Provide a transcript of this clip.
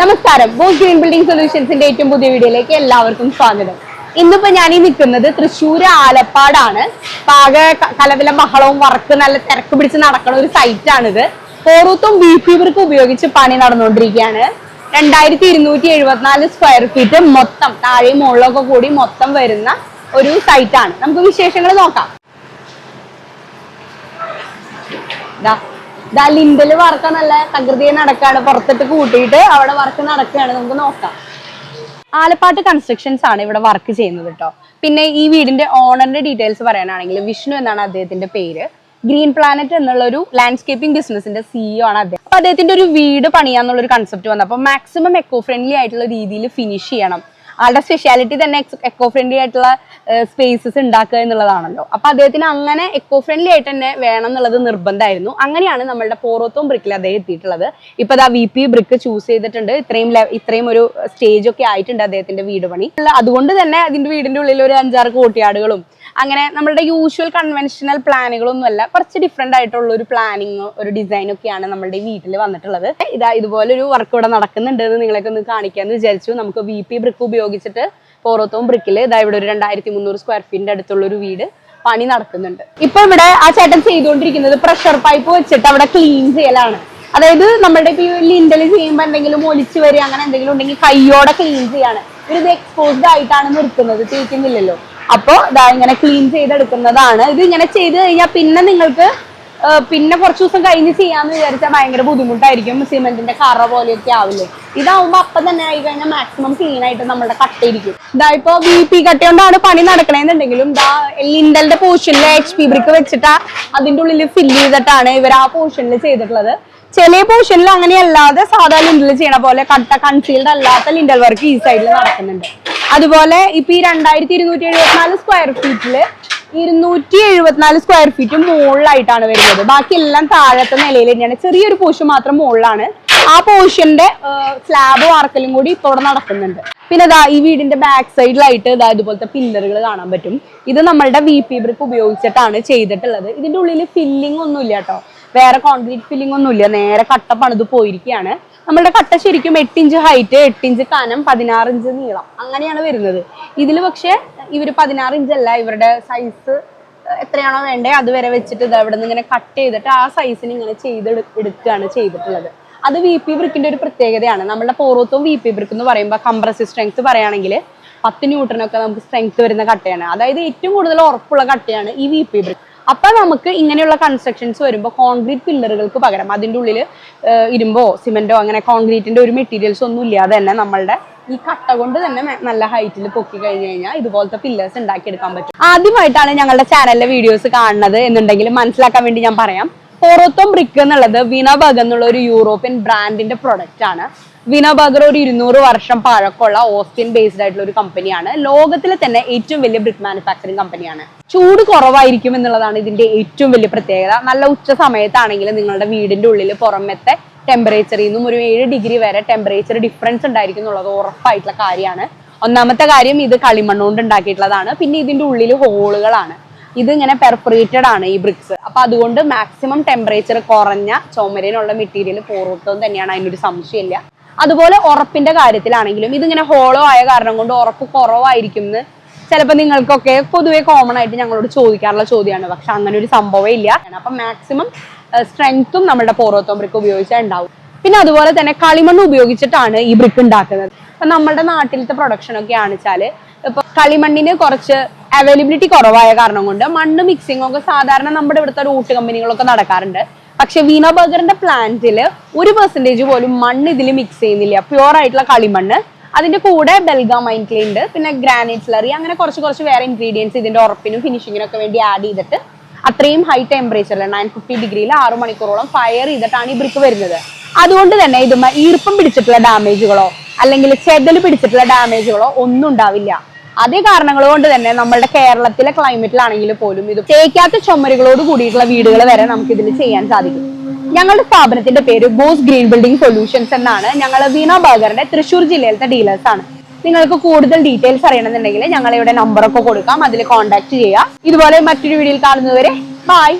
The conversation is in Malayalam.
നമസ്കാരം. ബോസ് ഗ്രീൻ ബിൽഡിംഗ് സൊല്യൂഷൻസിന്റെ ഏറ്റവും പുതിയ വീഡിയോയിലേക്ക് എല്ലാവർക്കും സ്വാഗതം. ഇന്നിപ്പോ ഞാൻ ഈ നിൽക്കുന്നത് തൃശ്ശൂർ ആലപ്പാടാണ്. പാക കലവില ബഹളവും വർക്ക് നല്ല തിരക്ക് പിടിച്ച് നടക്കുന്ന ഒരു സൈറ്റ് ആണിത്. പോറൂത്തും പി ഇവർക്ക് ഉപയോഗിച്ച് പണി നടന്നുകൊണ്ടിരിക്കുകയാണ്. രണ്ടായിരത്തി ഇരുന്നൂറ്റി എഴുപത്തിനാല് സ്ക്വയർ ഫീറ്റ് മൊത്തം താഴെയും മുകളിലൊക്കെ കൂടി മൊത്തം വരുന്ന ഒരു സൈറ്റാണ് നമുക്ക് വിശേഷങ്ങൾ നോക്കാം. ദാ ലിൻഡൽ വർക്ക് നല്ല തകൃതിയെ നടക്കാണ്. പുറത്തിട്ട് കൂട്ടിയിട്ട് അവിടെ വർക്ക് നടക്കുകയാണ്. നമുക്ക് നോക്കാം. ആലപ്പാട്ട് കൺസ്ട്രക്ഷൻസ് ആണ് ഇവിടെ വർക്ക് ചെയ്യുന്നത് കേട്ടോ പിന്നെ ഈ വീടിന്റെ ഓണറിന്റെ ഡീറ്റെയിൽസ് പറയാനാണെങ്കിൽ വിഷ്ണു എന്നാണ് അദ്ദേഹത്തിന്റെ പേര്. ഗ്രീൻ പ്ലാനറ്റ് എന്നുള്ള ഒരു ലാൻഡ്സ്കേപ്പിംഗ് ബിസിനസിന്റെ സിഇഒ ആണ് അദ്ദേഹം. അപ്പൊ അദ്ദേഹത്തിന്റെ ഒരു വീട് പണിയാന്നുള്ള ഒരു കൺസെപ്റ്റ് വന്നപ്പോൾ മാക്സിമം എക്കോ ഫ്രണ്ട്ലി ആയിട്ടുള്ള രീതിയിൽ ഫിനിഷ് ചെയ്യണം. ആളുടെ സ്പെഷ്യാലിറ്റി തന്നെ എക്കോ ഫ്രണ്ട്ലി ആയിട്ടുള്ള സ്പേസസ് ഉണ്ടാക്കുക എന്നുള്ളതാണല്ലോ. അപ്പൊ അദ്ദേഹത്തിന് അങ്ങനെ എക്കോ ഫ്രണ്ട്ലി ആയിട്ട് തന്നെ വേണം എന്നുള്ളത് നിർബന്ധമായിരുന്നു. അങ്ങനെയാണ് നമ്മളുടെ പോറോത്തോം ബ്രിക്കിൽ അദ്ദേഹം എത്തിയിട്ടുള്ളത്. ഇപ്പൊ ആ വി പി ബ്രിക്ക് ചൂസ് ചെയ്തിട്ടുണ്ട്. ഇത്രയും ഇത്രയും ഒരു സ്റ്റേജ് ഒക്കെ ആയിട്ടുണ്ട് അദ്ദേഹത്തിന്റെ വീട് പണി. അതുകൊണ്ട് തന്നെ അതിന്റെ വീടിന്റെ ഉള്ളിൽ ഒരു അഞ്ചാറ് കോട്ടിയാടുകളും അങ്ങനെ നമ്മളുടെ യൂഷ്വൽ കൺവെൻഷണൽ പ്ലാനുകളൊന്നുമല്ല കുറച്ച് ഡിഫറെന്റ് ആയിട്ടുള്ള ഒരു പ്ലാനിങ് ഒരു ഡിസൈൻ ഒക്കെയാണ് നമ്മളുടെ വീട്ടിൽ വന്നിട്ടുള്ളത്. ഇതാ ഇതുപോലെ ഒരു വർക്ക് ഇവിടെ നടക്കുന്നുണ്ട് എന്ന് നിങ്ങളൊക്കെ ഒന്ന് കാണിക്കാന്ന് വിചാരിച്ചു. നമുക്ക് വി പി ബ്രിക്ക് ഉപയോഗിച്ചിട്ട് പോറോത്തവും ബ്രിക്കിൽ ഇതാ ഇവിടെ ഒരു രണ്ടായിരത്തി മുന്നൂറ് സ്ക്വയർ ഫീറ്റിന്റെ അടുത്തുള്ള ഒരു വീട് പണി നടക്കുന്നുണ്ട്. ഇപ്പൊ ഇവിടെ ആ ചേട്ടൻ ചെയ്തുകൊണ്ടിരിക്കുന്നത് പ്രഷർ പൈപ്പ് വെച്ചിട്ട് അവിടെ ക്ലീൻ ചെയ്യലാണ്. അതായത് നമ്മുടെ ഇപ്പൊ ഈ ലിൻഡൽ ചെയ്യുമ്പോൾ എന്തെങ്കിലും ഒലിച്ചു വരിക അങ്ങനെ എന്തെങ്കിലും ഉണ്ടെങ്കിൽ കൈയോടെ ക്ലീൻ ചെയ്യാണ്. ഇത് എക്സ്പോസ്ഡ് ആയിട്ടാണ് നിർത്തുന്നത് തേക്കുന്നില്ലല്ലോ. അപ്പോ ഇതാ ഇങ്ങനെ ക്ലീൻ ചെയ്തെടുക്കുന്നതാണ്. ഇത് ഇങ്ങനെ ചെയ്ത് കഴിഞ്ഞാൽ പിന്നെ നിങ്ങൾക്ക് പിന്നെ കുറച്ച് ദിവസം കഴിഞ്ഞ് ചെയ്യാന്ന് വിചാരിച്ചാൽ ഭയങ്കര ബുദ്ധിമുട്ടായിരിക്കും. സിമെന്റിന്റെ കറ പോലെയൊക്കെ ആവില്ലേ. ഇതാവുമ്പോ അപ്പം തന്നെ ആയി കഴിഞ്ഞാൽ മാക്സിമം ക്ലീൻ ആയിട്ട് നമ്മുടെ കട്ടയിരിക്കും ഇതാ ഇപ്പൊ ബി പി കട്ട കൊണ്ടാണ് പണി നടക്കണേന്നുണ്ടെങ്കിലും ഇതാ ലിൻഡലിന്റെ പോർഷനിൽ എച്ച് പി ബ്രിക്ക് വെച്ചിട്ട് അതിന്റെ ഉള്ളിൽ ഫില്ല് ചെയ്തിട്ടാണ് ഇവർ ആ പോർഷനിൽ ചെയ്തിട്ടുള്ളത്. ചില പോർഷനിൽ അങ്ങനെയല്ലാതെ സാധാ ലിൻഡൽ ചെയ്യണ പോലെ കട്ട കൺസീൽഡ് അല്ലാത്ത ലിൻഡൽ വർക്ക് ഈ സൈഡിൽ നടക്കുന്നുണ്ട്. അതുപോലെ ഇപ്പൊ ഈ രണ്ടായിരത്തി ഇരുന്നൂറ്റി എഴുപത്തിനാല് സ്ക്വയർ ഫീറ്റിൽ ഇരുന്നൂറ്റി എഴുപത്തിനാല് സ്ക്വയർ ഫീറ്റ് മുകളിലായിട്ടാണ് വരുന്നത്. ബാക്കി എല്ലാം താഴത്തെ നിലയിൽ തന്നെയാണ്. ചെറിയൊരു പോഷൻ മാത്രം മുകളിലാണ് ആ പോർഷന്റെ സ്ലാബ് വാർക്കലും കൂടി ഇപ്പോൾ ഇവിടെ നടക്കുന്നുണ്ട്. പിന്നെ ഇതാ ഈ വീടിന്റെ ബാക്ക് സൈഡിലായിട്ട് ഇതാ ഇതുപോലത്തെ പില്ലറുകൾ കാണാൻ പറ്റും. ഇത് നമ്മളുടെ വി പി ബ്രിക്ക് ഉപയോഗിച്ചിട്ടാണ് ചെയ്തിട്ടുള്ളത്. ഇതിന്റെ ഉള്ളിൽ ഫില്ലിംഗ് ഒന്നുമില്ല കേട്ടോ. വേറെ കോൺക്രീറ്റ് ഫില്ലിംഗ് ഒന്നുമില്ല. നേരെ കട്ട പണിത് പോയിരിക്കുകയാണ്. നമ്മളുടെ കട്ട ശരിക്കും എട്ട് ഇഞ്ച് ഹൈറ്റ് എട്ട് ഇഞ്ച് കനം പതിനാറ് ഇഞ്ച് നീളം. അങ്ങനെയാണ് വരുന്നത്. ഇതിൽ പക്ഷേ ഇവർ പതിനാറ് ഇഞ്ച് അല്ല ഇവരുടെ സൈസ് എത്രയാണോ വേണ്ടേ അതുവരെ വെച്ചിട്ട് ഇത് അവിടെ നിന്ന് ഇങ്ങനെ കട്ട് ചെയ്തിട്ട് ആ സൈസിന് ഇങ്ങനെ ചെയ്ത് എടുക്കുകയാണ് ചെയ്തിട്ടുള്ളത്. അത് വി പി ബ്രിക്കിന്റെ ഒരു പ്രത്യേകതയാണ്. നമ്മുടെ പോറത്തും വി പി ബ്രിക്ക് എന്ന് പറയുമ്പോൾ കംപ്രസീവ് സ്ട്രെങ്ത് പറയുകയാണെങ്കിൽ പത്ത് ന്യൂട്ടനൊക്കെ നമുക്ക് സ്ട്രെങ്ത് വരുന്ന കട്ടയാണ്. അതായത് ഏറ്റവും കൂടുതൽ ഉറപ്പുള്ള കട്ടയാണ് ഈ വി പി ബ്രിക്ക് അപ്പൊ നമുക്ക് ഇങ്ങനെയുള്ള കൺസ്ട്രക്ഷൻസ് വരുമ്പോൾ കോൺക്രീറ്റ് പില്ലറുകൾക്ക് പകരം അതിന്റെ ഉള്ളിൽ ഇരുമ്പോ സിമെന്റോ അങ്ങനെ കോൺക്രീറ്റിന്റെ ഒരു മെറ്റീരിയൽസ് ഒന്നും ഇല്ലാതെ തന്നെ നമ്മളുടെ ഈ കട്ട കൊണ്ട് തന്നെ നല്ല ഹൈറ്റിൽ പൊക്കി കഴിഞ്ഞു കഴിഞ്ഞാൽ ഇതുപോലത്തെ പില്ലേഴ്സ് ഉണ്ടാക്കിയെടുക്കാൻ പറ്റും. ആദ്യമായിട്ടാണ് ഞങ്ങളുടെ ചാനലിലെ വീഡിയോസ് കാണുന്നത് എന്നുണ്ടെങ്കിൽ മനസ്സിലാക്കാൻ വേണ്ടി ഞാൻ പറയാം. പോറോത്തോം ബ്രിക്ക് എന്നുള്ളത് വിനബഗ് എന്നുള്ള ഒരു യൂറോപ്യൻ ബ്രാൻഡിന്റെ പ്രൊഡക്റ്റ് ആണ്. വിനബഗർ ഒരു ഇരുന്നൂറ് വർഷം പഴക്കമുള്ള ഓസ്റ്റിൻ ബേസ്ഡ് ആയിട്ടുള്ള ഒരു കമ്പനിയാണ്. ലോകത്തിലെ തന്നെ ഏറ്റവും വലിയ ബ്രിക് മാനുഫാക്ചറിങ് കമ്പനിയാണ്. ചൂട് കുറവായിരിക്കും എന്നുള്ളതാണ് ഇതിന്റെ ഏറ്റവും വലിയ പ്രത്യേകത. നല്ല ഉച്ച സമയത്താണെങ്കിൽ നിങ്ങളുടെ വീടിന്റെ ഉള്ളിൽ പുറമത്തെ ടെമ്പറേച്ചറിൽ നിന്നും ഒരു ഏഴ് ഡിഗ്രി വരെ ടെമ്പറേച്ചർ ഡിഫറൻസ് ഉണ്ടായിരിക്കും എന്നുള്ളത് ഉറപ്പായിട്ടുള്ള കാര്യമാണ്. ഒന്നാമത്തെ കാര്യം ഇത് കളിമണ്ണ് കൊണ്ട് ഉണ്ടാക്കിയിട്ടുള്ളതാണ്. പിന്നെ ഇതിന്റെ ഉള്ളിൽ ഹോളുകളാണ്. ഇത് ഇങ്ങനെ പെർഫറേറ്റഡ് ആണ് ഈ ബ്രിക്സ് അപ്പൊ അതുകൊണ്ട് മാക്സിമം ടെമ്പറേച്ചർ കുറഞ്ഞ ചുമരിനുള്ള മെറ്റീരിയൽ പോറോട്ടം തന്നെയാണ്. അതിനൊരു സംശയമില്ല. അതുപോലെ ഉറപ്പിന്റെ കാര്യത്തിലാണെങ്കിലും ഇതിങ്ങനെ ഹോളോ ആയ കാരണം കൊണ്ട് ഉറപ്പ് കുറവായിരിക്കും എന്ന് ചിലപ്പോൾ നിങ്ങൾക്കൊക്കെ പൊതുവെ കോമൺ ആയിട്ട് ഞങ്ങളോട് ചോദിക്കാറുള്ള ചോദ്യമാണ്. പക്ഷെ അങ്ങനെ ഒരു സംഭവം ഇല്ല. അപ്പൊ മാക്സിമം സ്ട്രെങ്ത്തും നമ്മുടെ പോറോത്തോം ബ്രിക്ക് ഉപയോഗിച്ചാൽ ഉണ്ടാവും. പിന്നെ അതുപോലെ തന്നെ കളിമണ്ണ് ഉപയോഗിച്ചിട്ടാണ് ഈ ബ്രിക്ക് ഉണ്ടാക്കുന്നത്. അപ്പൊ നമ്മുടെ നാട്ടിലത്തെ പ്രൊഡക്ഷൻ ഒക്കെ ആണെച്ചാൽ ഇപ്പൊ കളിമണ്ണിന് കുറച്ച് അവൈലബിലിറ്റി കുറവായ കാരണം കൊണ്ട് മണ്ണ് മിക്സിംഗ് ഒക്കെ സാധാരണ നമ്മുടെ ഇവിടുത്തെ റൂട്ട് കമ്പനികളൊക്കെ നടക്കാറുണ്ട്. പക്ഷെ വീണ ബർഗറിന്റെ പ്ലാന്റിൽ ഒരു പെർസെന്റേജ് പോലും മണ്ണ് ഇതിൽ മിക്സ് ചെയ്യുന്നില്ല. പ്യുവർ ആയിട്ടുള്ള കളിമണ്ണ്. അതിന്റെ കൂടെ ബെൽഗാമൈൻ ക്ലേ ഉണ്ട്. പിന്നെ ഗ്രാനൈറ്റ് സ്ലറി അങ്ങനെ കുറച്ച് കുറച്ച് വേറെ ഇൻഗ്രീഡിയൻസ് ഇതിന്റെ ഉറപ്പിനും ഫിനിഷിങ്ങിനും ഒക്കെ വേണ്ടി ആഡ് ചെയ്തിട്ട് അത്രയും ഹൈ ടെമ്പറേച്ചറിൽ നയൻ ഫിഫ്റ്റി ഡിഗ്രിയിൽ ആറ് മണിക്കൂറോളം ഫയർ ചെയ്തിട്ടാണ് ഈ ബ്രിക്ക് വരുന്നത്. അതുകൊണ്ട് തന്നെ ഇത് ഈർപ്പം പിടിച്ചിട്ടുള്ള ഡാമേജുകളോ അല്ലെങ്കിൽ ചെതൽ പിടിച്ചിട്ടുള്ള ഡാമേജുകളോ ഒന്നും ഉണ്ടാവില്ല. അതേ കാരണങ്ങൾ കൊണ്ട് തന്നെ നമ്മുടെ കേരളത്തിലെ ക്ലൈമറ്റിലാണെങ്കിൽ പോലും ഇത് തേക്കാത്ത ചുമരുകളോട് കൂടിയിട്ടുള്ള വീടുകൾ വരെ നമുക്ക് ഇതിൽ ചെയ്യാൻ സാധിക്കും. ഞങ്ങളുടെ സ്ഥാപനത്തിന്റെ പേര് ബോസ് ഗ്രീൻ ബിൽഡിംഗ് സൊല്യൂഷൻസ് എന്നാണ്. ഞങ്ങൾ വീണ ബർഗറിന്റെ തൃശ്ശൂർ ജില്ലയിലത്തെ ഡീലേഴ്സ് ആണ്. നിങ്ങൾക്ക് കൂടുതൽ ഡീറ്റെയിൽസ് അറിയണമെന്നുണ്ടെങ്കിൽ ഞങ്ങളിവിടെ നമ്പറൊക്കെ കൊടുക്കാം. അതിൽ കോൺടാക്ട് ചെയ്യാം ഇതുപോലെ മറ്റൊരു വീഡിയോയിൽ കാണുന്നതുവരെ ബൈ